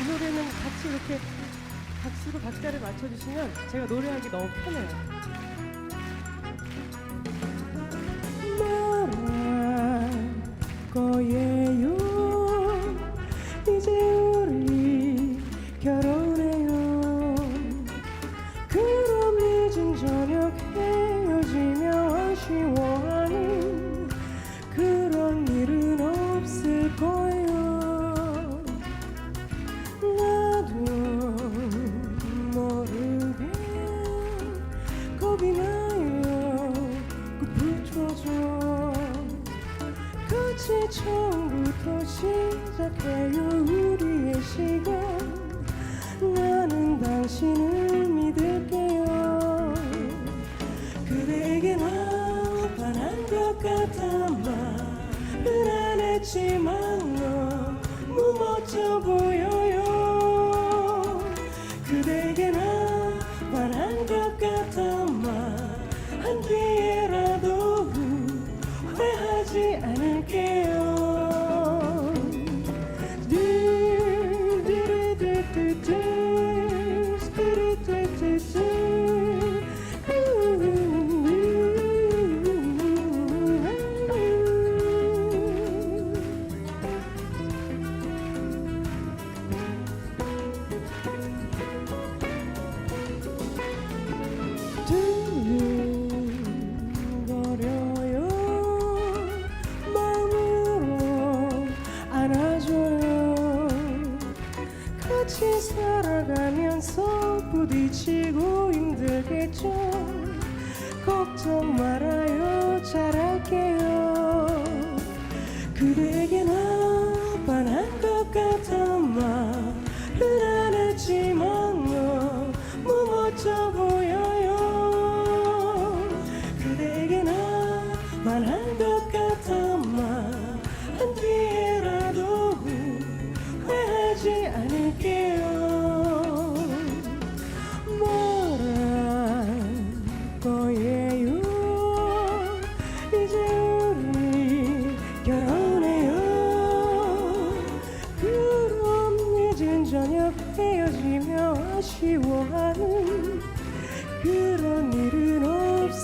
이 노래는 같이 이렇게 박수로 박자를 맞춰주시면 제가 노래하기 너무 편해요. 말할 거예요. 이제 우리 결혼해요. 그럼 늦은 저녁 헤어지며 아쉬워 같이 처음부터 시작해요 우리의 시간. 나는 당신을 믿을게요. 그대에게 나 반한 것 같아 말은 안 했지만 너무 멋져 보여요. 그대에게 나 반한 것 같아 말한 뒤에라도 후회하지 않 을 부딪히고 힘들겠죠. 걱정 말아요. 잘할게요. 그대에게 나 반한 것 같아 말은 안 했지만 너무 멋져 보여요. 그대에게 나 반한 것 같아 말한 저녁 헤어지며 아쉬워하는 그런 일은 없을